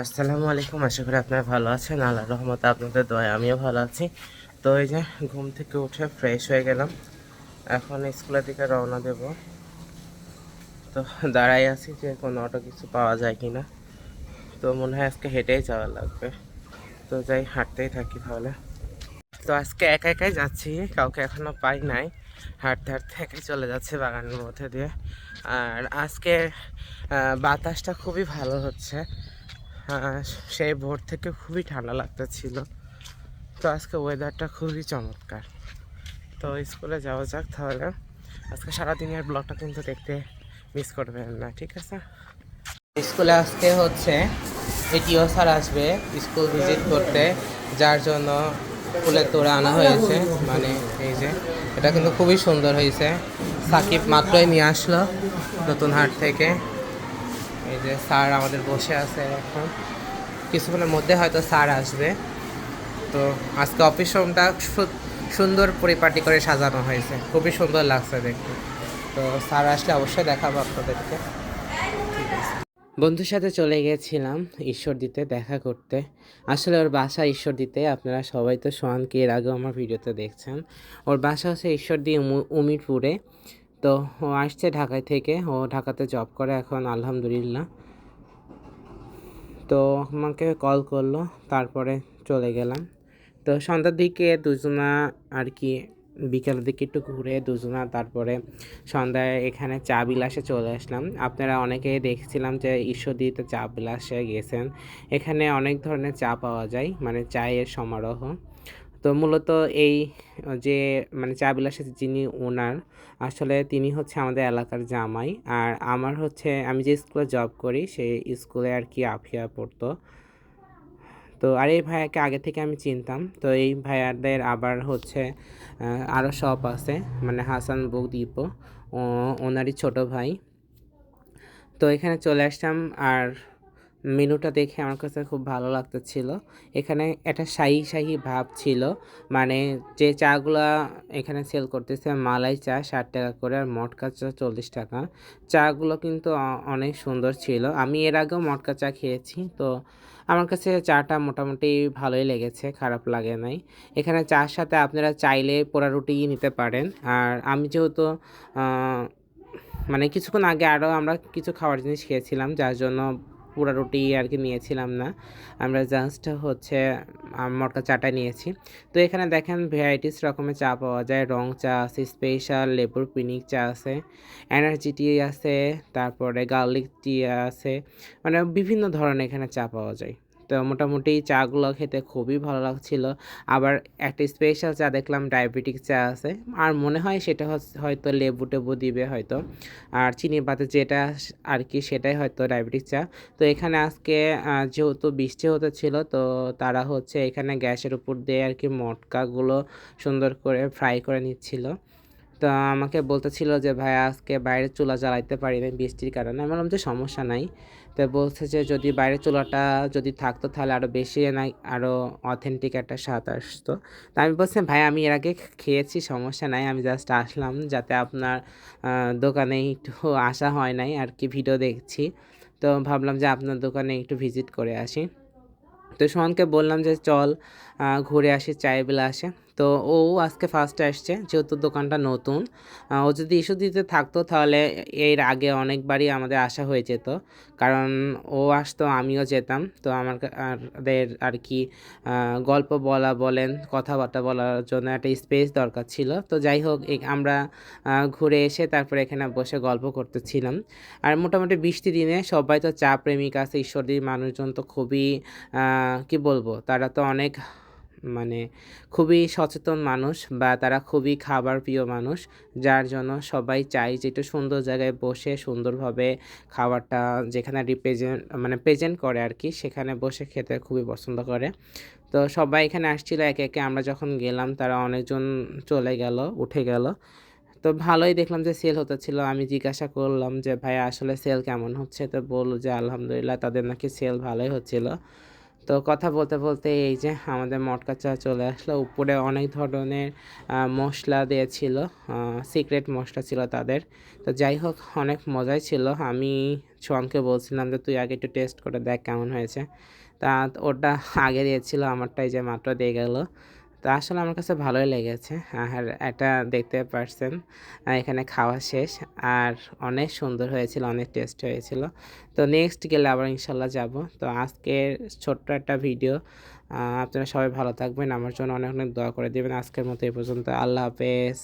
আসসালামু আলাইকুম, আশা করি আপনারা ভালো আছেন। আল্লাহ রহমত আপনাদের দয়া আমিও ভালো আছি। তো এই যে ঘুম থেকে উঠে ফ্রেশ হয়ে গেলাম। এখন স্কুলের দিকে রওনা দেব। তো দাঁড়াই আছি যে কোনো অটো কিছু পাওয়া যায় কি না তো মনে হয় আজকে হেঁটেই যাওয়া লাগবে। তো যাই, হাঁটতেই থাকি তাহলে। তো আজকে একা একাই যাচ্ছি, কাউকে এখনও পাই নাই। হাঁটতে হাঁটতে একাই চলে যাচ্ছে বাগানের মধ্যে দিয়ে। আর আজকে বাতাসটা খুবই ভালো হচ্ছে। সেই ভোর থেকে খুবই ঠান্ডা লাগতেছিল তো আজকে ওয়েদারটা খুবই চমৎকার। তো স্কুলে যাওয়া যাক তাহলে। আজকে সারাদিনের ব্লগটা কিন্তু দেখতে মিস করবেন না, ঠিক আছে? স্কুলে আসতে হচ্ছে, এটিও স্যার আসবে স্কুল ভিজিট করতে, যার জন্য ফুলের তোড়া আনা হয়েছে। মানে এই যে, এটা কিন্তু খুবই সুন্দর হয়েছে। সাকিব মাত্রই নিয়ে আসলো নতুন হাট থেকে। এই যে স্যার আমাদের বসে আছে এখন। কিছুক্ষণের মধ্যে হয়তো স্যার আসবে। তো আজকে অফিস রুমটা সুন্দর পরিপাটি করে সাজানো হয়েছে। খুবই সুন্দর লাগছে দেখতে। তো স্যার আসলে অবশ্যই দেখাবো আপনাদেরকে। বন্ধুর সাথে চলে গিয়েছিলাম ঈশ্বর দিতে দেখা করতে। আসলে ওর বাসা ঈশ্বর দিতে। আপনারা সবাই তো সোহানকে এর আগেও আমার ভিডিওতে দেখছেন। ওর বাসা হচ্ছে ঈশ্বর দিয়ে উমিরপুরে। তো ও আসছে ঢাকায় থেকে। ও ঢাকাতে জব করে এখন, আলহামদুলিল্লাহ। তো আমাকে কল করল, তারপরে চলে গেলাম। তো সন্ধ্যার দিকে দুজনা আর কি, বিকেলের দিকে একটু ঘুরে দুজনা, তারপরে সন্ধ্যায় এখানে চা বিলাসে চলে আসলাম। আপনারা অনেকেই দেখছিলাম যে ঈশ্বরদীতে চা বিলাসে গেছেন। এখানে অনেক ধরনের চা পাওয়া যায় মানে চায়ের সমারোহ। তো মূলত এই যে মানে চা বিলাসের যিনি ওনার, আসলে তিনি হচ্ছে আমাদের এলাকার জামাই। আর আমার হচ্ছে, আমি যে স্কুলে জব করি, সেই স্কুলে আর কি আফিয়া পড়তো। তো আর এই ভাইয়াকে আগে থেকে আমি চিনতাম। তো এই ভাইয়াদের আবার হচ্ছে আরও শপ আছে মানে হাসান বুক দ্বীপ ওনারই ছোট ভাই। তো এখানে চলে আসলাম আর মেনুটা দেখে আমার কাছে খুব ভালো লাগতেছিল। এখানে একটা শাহি শাহি ভাব ছিল। মানে যে চাগুলা এখানে সেল করতেছে মালাই চা ষাট টাকা করে আর মটকা চা চল্লিশ টাকা। চাগুলো কিন্তু অনেক সুন্দর ছিল। আমি এর আগেও মটকা চা খেয়েছি। তো আমার কাছে চাটা মোটামুটি ভালোই লেগেছে, খারাপ লাগে নাই। এখানে চার সাথে আপনারা চাইলে পোড়া রুটি নিতে পারেন। আর আমি যেহেতু মানে কিছুক্ষণ আগে আরও আমরা কিছু খাওয়ার জিনিস খেয়েছিলাম, যার জন্য পুরা রুটি আর কি নিয়েছিলাম না। আমরা জাস্ট হচ্ছে মটকা চাটা নিয়েছি। তো এখানে দেখেন ভ্যারাইটিস রকমের চা পাওয়া যায়। রং চা আছে স্পেশাল লেবুর পিনিক চা আছে এনার্জি টি আছে, তারপরে গার্লিক টি আছে। মানে বিভিন্ন ধরনের এখানে চা পাওয়া যায়। তো মোটামুটি চাগুলো খেতে খুবই ভালো লাগছিল। আবার একটা স্পেশাল চা দেখলাম ডায়াবেটিক চা আছে। আর মনে হয় সেটা হয়তো লেবু টেবু দিবে হয়তো। আর চিনি পাতে যেটা আর কি সেটাই হয়তো ডায়াবেটিক চা। তো এখানে আজকে যেহেতু বৃষ্টি হতে ছিল, তো তারা হচ্ছে এখানে গ্যাসের উপর দিয়ে আর কি মটকাগুলো সুন্দর করে ফ্রাই করে নিচ্ছিল। তো আমাকে বলতেছিল যে, ভাই, আজকে বাইরে চুলা জ্বালাইতে পারি না বৃষ্টির কারণে। আমি বললাম যে, সমস্যা নাই। তো বলছে যে, যদি বাইরে চুলাটা যদি থাকতো তাহলে আরও বেশি নাই আরও অথেন্টিক একটা স্বাদ আসতো। তা আমি বলছি, ভাই, আমি এর আগে খেয়েছি, সমস্যা নাই। আমি জাস্ট আসলাম যাতে আপনার দোকানে একটু আসা হয় নাই আর কি ভিডিও দেখছি। তো ভাবলাম যে, আপনার দোকানে একটু ভিজিট করে আসি। তো সোহানকে বললাম যে, চল ঘুরে আসি চায় আসে তো ও আজকে ফার্স্টে আসছে, যেহেতু দোকানটা নতুন। ও যদি ইস্যু দিতে থাকতো তাহলে এর আগে অনেকবারই আমাদের আসা হয়ে যেত। কারণ ও আসতো, আমিও যেতাম। তো আমার আর কি গল্প বলা বলেন, কথাবার্তা বলার জন্য একটা স্পেস দরকার ছিল। তো যাই হোক আমরা ঘুরে এসে তারপরে এখানে বসে গল্প করতেছিলাম। আর মোটামুটি বৃষ্টি দিনে সবাই তো চা প্রেমিক আছে, ঈশ্বরদীর মানুষজন তো খুবই কি বলব, তারা তো অনেক মানে খুবই সচেতন মানুষ বা তারা খুবই খাবার প্রিয় মানুষ, যার জন্য সবাই চায় যে একটু সুন্দর জায়গায় বসে সুন্দরভাবে খাবারটা যেখানে রিপ্রেজেন্ট মানে প্রেজেন্ট করে আর কি, সেখানে বসে খেতে খুবই পছন্দ করে। তো সবাই এখানে আসছিল, একে একে আমরা যখন গেলাম, তারা অনেকজন চলে গেল, উঠে গেল। তো ভালোই দেখলাম যে সেল হতেছিল আমি জিজ্ঞাসা করলাম যে, ভাই, আসলে সেল কেমন হচ্ছে? তো বলল যে, আলহামদুলিল্লাহ, তাদের নাকি সেল ভালোই হচ্ছিল। তো কথা বলতে বলতে এই যে আমাদের মটকা চা চলে আসলো। উপরে অনেক ধরনের মশলা দিয়েছিল সিক্রেট মশলা ছিল তাদের। তো যাই হোক, অনেক মজাই ছিল। আমি সোয়ানকে বলছিলাম যে, তুই আগে একটু টেস্ট করে দেখ কেমন হয়েছে। তা ওটা আগে দিয়েছিল, আমারটাই যে মাত্র দিয়ে গেল। তো আসলে আমার কাছে ভালোই লেগেছে। আর এটা দেখতে পারছেন এখানে খাওয়া শেষ। আর অনেক সুন্দর হয়েছিল, অনেক টেস্ট হয়েছিল। তো নেক্সট গেলে আবার ইনশাল্লাহ যাব। তো আজকের ছোট্ট একটা ভিডিও আপনারা সবাই ভালো থাকবেন। আমার জন্য অনেক অনেক দোয়া করে দেবেন। আজকের মতো এই পর্যন্ত। আল্লাহ হাফেজ।